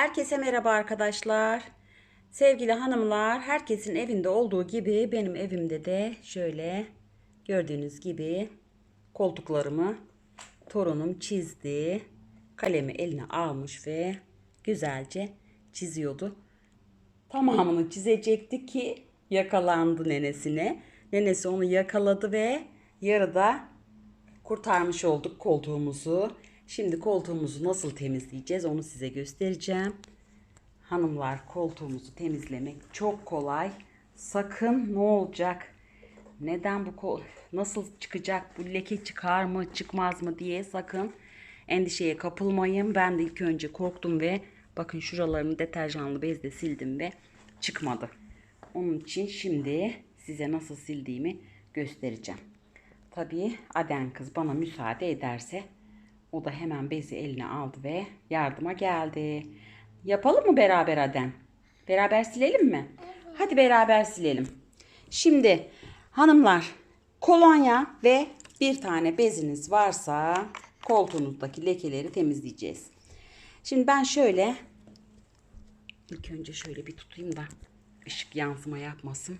Herkese merhaba arkadaşlar. Sevgili hanımlar, herkesin evinde olduğu gibi benim evimde de şöyle gördüğünüz gibi koltuklarımı torunum çizdi. Kalemi eline almış ve güzelce çiziyordu. Tamamını çizecekti ki yakalandı nenesine. Nenesi onu yakaladı ve yarıda kurtarmış olduk koltuğumuzu. Şimdi koltuğumuzu nasıl temizleyeceğiz onu size göstereceğim. Hanımlar koltuğumuzu temizlemek çok kolay. Sakın ne olacak? Neden bu nasıl çıkacak? Bu leke çıkar mı, çıkmaz mı diye sakın endişeye kapılmayın. Ben de ilk önce korktum ve bakın şuralarını deterjanlı bezle sildim ve çıkmadı. Onun için şimdi size nasıl sildiğimi göstereceğim. Tabii Aden kız bana müsaade ederse o da hemen bezi eline aldı ve yardıma geldi. Yapalım mı beraber Aden? Beraber silelim mi? Hadi beraber silelim. Şimdi hanımlar kolonya ve bir tane beziniz varsa koltuğunuzdaki lekeleri temizleyeceğiz. Şimdi ben şöyle ilk önce şöyle bir tutayım da ışık yansıma yapmasın.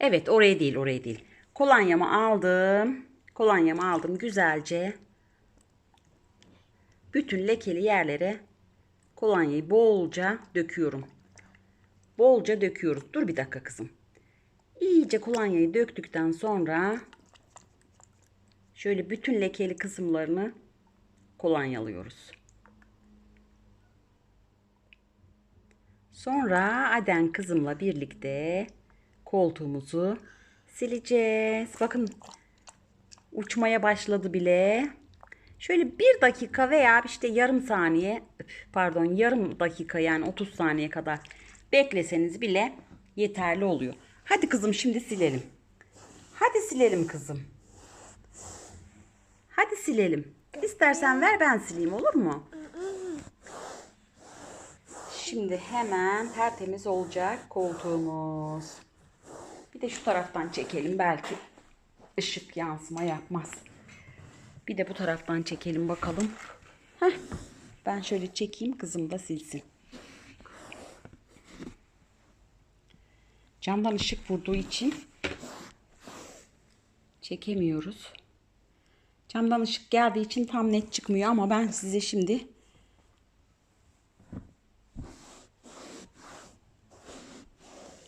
Evet oraya değil oraya değil. Kolonyamı aldım. Kolonyamı aldım güzelce. Bütün lekeli yerlere kolonyayı bolca döküyorum. Bolca döküyoruz. Dur bir dakika kızım. İyice kolonyayı döktükten sonra şöyle bütün lekeli kısımlarını kolonyalıyoruz. Sonra Aden kızımla birlikte koltuğumuzu sileceğiz. Bakın uçmaya başladı bile. Şöyle bir dakika veya işte yarım saniye pardon yarım dakika yani 30 saniye kadar bekleseniz bile yeterli oluyor. Hadi kızım şimdi silelim. Hadi silelim kızım. Hadi silelim. İstersen ver ben sileyim olur mu? Şimdi hemen tertemiz olacak koltuğumuz. Bir de şu taraftan çekelim belki ışık yansıma yapmaz. Bir de bu taraftan çekelim bakalım. Heh, ben şöyle çekeyim kızım da silsin. Camdan ışık vurduğu için çekemiyoruz. Camdan ışık geldiği için tam net çıkmıyor ama ben size şimdi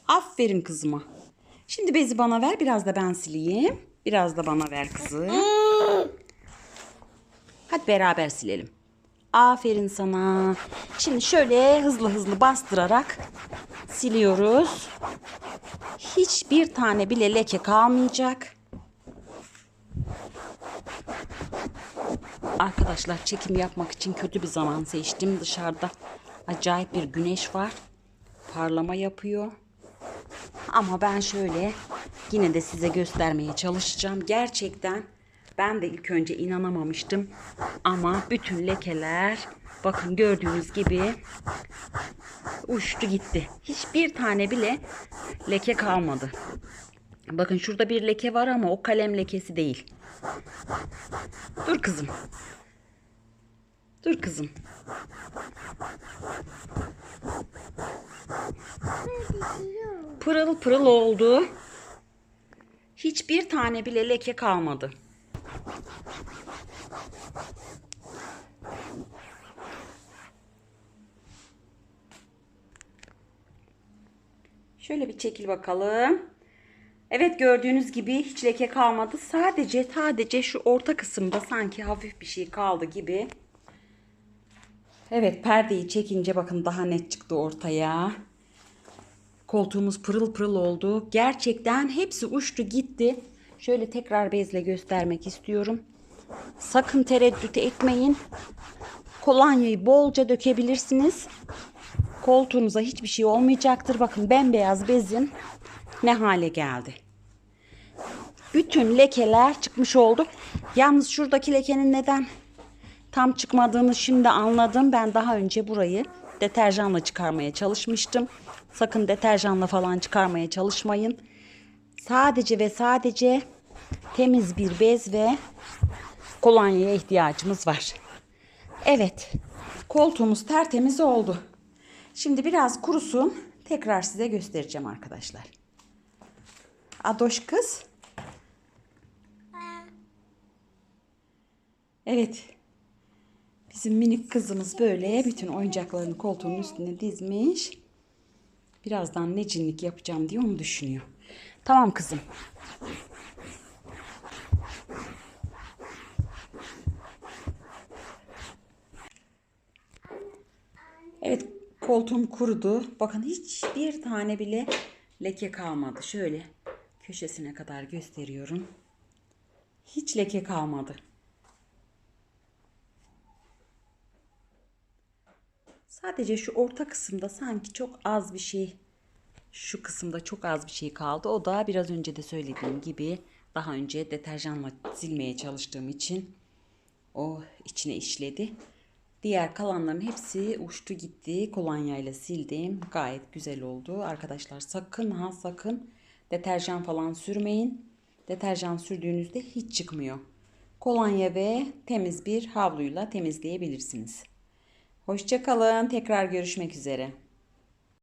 Aferin kızıma. Şimdi bezi bana ver biraz da ben sileyim. Biraz da bana ver kızım. Hadi beraber silelim. Aferin sana. Şimdi şöyle hızlı hızlı bastırarak siliyoruz. Hiçbir tane bile leke kalmayacak. Arkadaşlar çekim yapmak için kötü bir zaman seçtim. Dışarıda acayip bir güneş var. Parlama yapıyor. Ama ben şöyle yine de size göstermeye çalışacağım. Gerçekten ben de ilk önce inanamamıştım. Ama bütün lekeler bakın gördüğünüz gibi uçtu gitti. Hiçbir tane bile leke kalmadı. Bakın şurada bir leke var ama o kalem lekesi değil. Dur kızım. Dur kızım. Pırıl pırıl oldu. Hiçbir tane bile leke kalmadı. Şöyle bir çekil bakalım. Evet gördüğünüz gibi hiç leke kalmadı. Sadece sadece şu orta kısımda sanki hafif bir şey kaldı gibi. Evet perdeyi çekince bakın daha net çıktı ortaya. Koltuğumuz pırıl pırıl oldu. Gerçekten hepsi uçtu gitti. Şöyle tekrar bezle göstermek istiyorum. Sakın tereddüt etmeyin. Kolonyayı bolca dökebilirsiniz. Koltuğunuza hiçbir şey olmayacaktır. Bakın bembeyaz bezin ne hale geldi. Bütün lekeler çıkmış oldu. Yalnız şuradaki lekenin neden tam çıkmadığını şimdi anladım. Ben daha önce burayı deterjanla çıkarmaya çalışmıştım. Sakın deterjanla falan çıkarmaya çalışmayın. Sadece ve sadece temiz bir bez ve kolonyaya ihtiyacımız var. Evet. Koltuğumuz tertemiz oldu. Şimdi biraz kurusun. Tekrar size göstereceğim arkadaşlar. Adoş kız. Evet. Bizim minik kızımız böyle bütün oyuncaklarını koltuğun üstüne dizmiş. Birazdan ne cinlik yapacağım diye onu düşünüyor. Tamam kızım. Evet koltuğum kurudu. Bakın hiçbir tane bile leke kalmadı. Şöyle köşesine kadar gösteriyorum. Hiç leke kalmadı. Sadece şu orta kısımda sanki çok az bir şey şu kısımda çok az bir şey kaldı. O da biraz önce de söylediğim gibi daha önce deterjanla silmeye çalıştığım için o içine işledi. Diğer kalanların hepsi uçtu gitti. Kolonyayla sildim. Gayet güzel oldu. Arkadaşlar sakın ha sakın deterjan falan sürmeyin. Deterjan sürdüğünüzde hiç çıkmıyor. Kolonya ve temiz bir havluyla temizleyebilirsiniz. Hoşçakalın. Tekrar görüşmek üzere.